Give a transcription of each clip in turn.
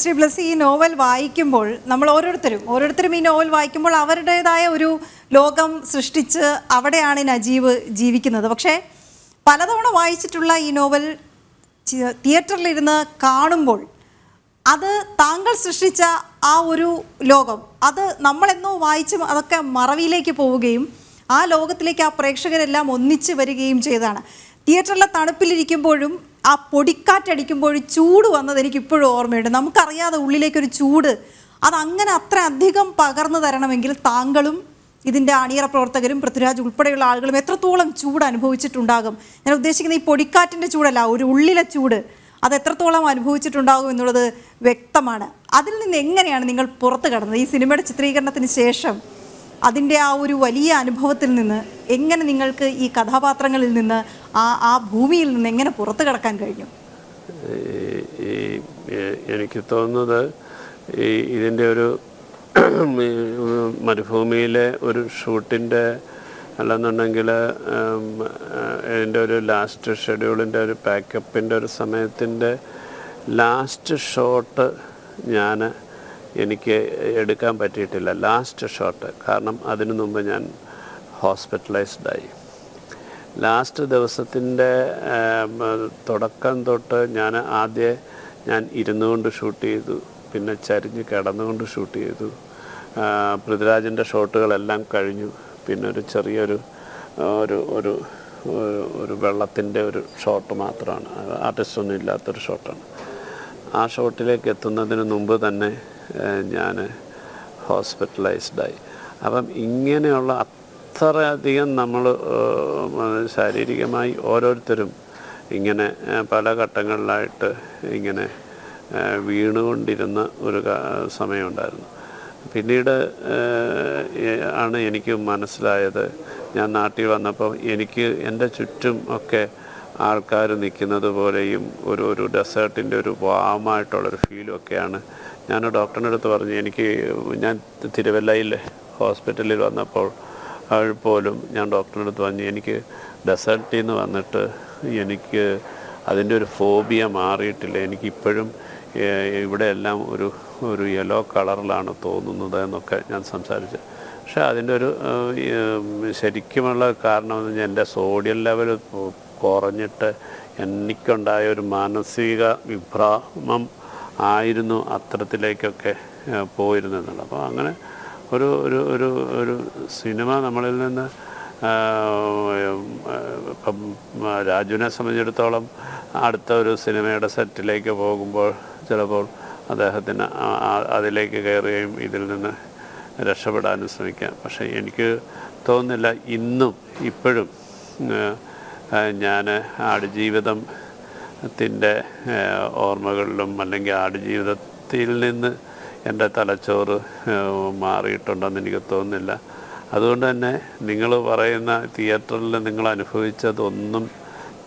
Shri bless ഈ novel വായിക്കുമ്പോൾ നമ്മൾ ഓരോരുത്തരും ഓരോരുത്തരും ഈ നോവൽ വായിക്കുമ്പോൾ അവരുടേതായ ഒരു ലോകം സൃഷ്ടിച്ച് അവിടെയാണ് നജീവ് ജീവിക്കുന്നത്. പക്ഷേ പലതവണ വായിച്ചിട്ടുള്ള ഈ നോവൽ തിയേറ്ററിലിരുന്ന് കാണുമ്പോൾ അത് താങ്കൾ സൃഷ്ടിച്ച ആ ഒരു ലോകം അത് നമ്മളെന്നോ വായിച്ച് അതൊക്കെ മറവിയിലേക്ക് പോവുകയും ആ ലോകത്തിലേക്ക് ആ പ്രേക്ഷകരെല്ലാം ഒന്നിച്ച് വരികയും ചെയ്തതാണ്. തിയേറ്ററിലെ തണുപ്പിലിരിക്കുമ്പോഴും ആ പൊടിക്കാറ്റടിക്കുമ്പോൾ ചൂട് വന്നത് എനിക്ക് ഇപ്പോഴും ഓർമ്മയുണ്ട് നമുക്കറിയാതെ ഉള്ളിലേക്കൊരു ചൂട്. അതങ്ങനെ അത്ര അധികം പകർന്നു തരണമെങ്കിൽ താങ്കളും ഇതിന്റെ അണിയറ പ്രവർത്തകരും പൃഥ്വിരാജ് ഉൾപ്പെടെയുള്ള ആളുകളും എത്രത്തോളം ചൂട് അനുഭവിച്ചിട്ടുണ്ടാകും. ഞാൻ ഉദ്ദേശിക്കുന്ന ഈ പൊടിക്കാറ്റിന്റെ ചൂടല്ല ഒരു ഉള്ളിലെ ചൂട്. അത് എത്രത്തോളം അനുഭവിച്ചിട്ടുണ്ടാകും എന്നുള്ളത് വ്യക്തമാണ്. അതിൽ നിന്ന് എങ്ങനെയാണ് നിങ്ങൾ പുറത്തു കടന്നത്? ഈ സിനിമയുടെ ചിത്രീകരണത്തിന് ശേഷം അതിന്റെ ആ ഒരു വലിയ അനുഭവത്തിൽ നിന്ന് എങ്ങനെ നിങ്ങൾക്ക് ഈ കഥാപാത്രങ്ങളിൽ നിന്ന് ആ ആ ഭൂമിയിൽ നിന്ന് എങ്ങനെ പുറത്തു കിടക്കാൻ കഴിഞ്ഞു? ഈ- എനിക്ക് തോന്നുന്നത് ഈ ഇതിന്റെ ഒരു മരുഭൂമിയിലെ ഒരു ഷൂട്ടിന്റെ അല്ലെന്നുണ്ടെങ്കിൽ ഇതിന്റെ ഒരു ലാസ്റ്റ് ഷെഡ്യൂളിന്റെ ഒരു പാക്കപ്പിന്റെ ഒരു സമയത്തിന്റെ ലാസ്റ്റ് ഷോട്ട് ഞാൻ എനിക്ക് എടുക്കാൻ പറ്റിയിട്ടില്ല. Last shot. കാരണം അതിനു മുമ്പ് ഞാൻ ഹോസ്പിറ്റലൈസ്ഡായി ലാസ്റ്റ് ദിവസത്തിന്റെ തുടക്കം തൊട്ട് ഞാൻ ആദ്യം ഞാൻ ഇരുന്നുകൊണ്ട് ഷൂട്ട് ചെയ്തു. പിന്നെ ചരിഞ്ഞ് കിടന്നുകൊണ്ട് ഷൂട്ട് ചെയ്തു. പൃഥ്വിരാജിന്റെ ഷോട്ടുകളെല്ലാം കഴിഞ്ഞു. പിന്നെ ഒരു ചെറിയൊരു ഒരു ഒരു- ഒരു വെള്ളത്തിന്റെ ഒരു ഷോട്ട് മാത്രമാണ്. ആർട്ടിസ്റ്റ് ഒന്നും ഇല്ലാത്തൊരു ഷോട്ടാണ് ആ ഷോട്ടിലേക്ക് എത്തുന്നതിന് മുമ്പ് തന്നെ ഞാൻ ഹോസ്പിറ്റലൈസ്ഡായി അപ്പം ഇങ്ങനെയുള്ള അത്രയധികം നമ്മൾ ശാരീരികമായി ഓരോരുത്തരും ഇങ്ങനെ പല ഘട്ടങ്ങളിലായിട്ട് ഇങ്ങനെ വീണുകൊണ്ടിരുന്ന ഒരു സമയമുണ്ടായിരുന്നു. പിന്നീട് ആണ് എനിക്ക് മനസ്സിലായത് ഞാൻ നാട്ടിൽ വന്നപ്പോൾ എനിക്ക് എന്റെ ചുറ്റും ഒക്കെ ആൾക്കാർ നിൽക്കുന്നത് പോലെയും ഒരു ഒരു ഡെസേർട്ടിന്റെ ഒരു വാമായിട്ടുള്ളൊരു ഫീലും ഒക്കെയാണ്. ഞാൻ ഡോക്ടറിന്റെ അടുത്ത് പറഞ്ഞു എനിക്ക് ഞാൻ തിരുവല്ലയിൽ ഹോസ്പിറ്റലിൽ വന്നപ്പോൾ അവൾ പോലും ഞാൻ ഡോക്ടറിന്റെ അടുത്ത് പറഞ്ഞു എനിക്ക് ഡെസേർട്ടിൽ നിന്ന് വന്നിട്ട് എനിക്ക് അതിന്റെ ഒരു ഫോബിയ മാറിയിട്ടില്ല. എനിക്കിപ്പോഴും ഇവിടെ എല്ലാം ഒരു ഒരു യെല്ലോ കളറിലാണ് തോന്നുന്നത് എന്നൊക്കെ ഞാൻ സംസാരിച്ചു. പക്ഷേ അതിന്റെ ഒരു ശരിക്കുമുള്ള കാരണം എന്ന് പറഞ്ഞാൽ എന്റെ സോഡിയം ലെവൽ കുറഞ്ഞിട്ട് എനിക്കുണ്ടായ ഒരു മാനസിക വിഭ്രമം ആയിരുന്നു അത്തരത്തിലേക്കൊക്കെ പോയിരുന്നെന്നുള്ളത് അപ്പോൾ അങ്ങനെ ഒരു ഒരു ഒരു ഒരു സിനിമ നമ്മളിൽ നിന്ന് ഇപ്പം രാജുവിനെ സംബന്ധിച്ചിടത്തോളം അടുത്ത ഒരു സിനിമയുടെ സെറ്റിലേക്ക് പോകുമ്പോൾ ചിലപ്പോൾ അദ്ദേഹത്തിന് അതിലേക്ക് കയറുകയും ഇതിൽ നിന്ന് രക്ഷപ്പെടാനും ശ്രമിക്കാം. പക്ഷേ എനിക്ക് തോന്നുന്നില്ല ഇന്നും ഇപ്പോഴും ഞാൻ ആടുജീവിതം ത്തിന്റെ ഓർമ്മകളിലും അല്ലെങ്കിൽ ആടുജീവിതത്തിൽ നിന്ന് എന്റെ തലച്ചോറ് മാറിയിട്ടുണ്ടെന്ന് എനിക്ക് തോന്നുന്നില്ല. അതുകൊണ്ട് തന്നെ നിങ്ങൾ പറയുന്ന തിയേറ്ററിൽ നിങ്ങൾ അനുഭവിച്ചതൊന്നും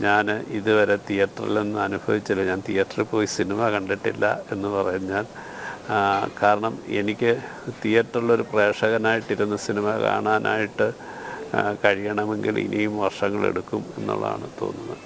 ഞാൻ ഇതുവരെ തിയേറ്ററിൽ നിന്ന് അനുഭവിച്ചില്ല. ഞാൻ തിയേറ്ററിൽ പോയി സിനിമ കണ്ടിട്ടില്ല എന്ന് പറഞ്ഞാൽ കാരണം എനിക്ക് തിയേറ്ററിലൊരു പ്രേക്ഷകനായിട്ടിരുന്ന് സിനിമ കാണാനായിട്ട് കഴിയണമെങ്കിൽ ഇനിയും വർഷങ്ങളെടുക്കും എന്നുള്ളതാണ് തോന്നുന്നത്.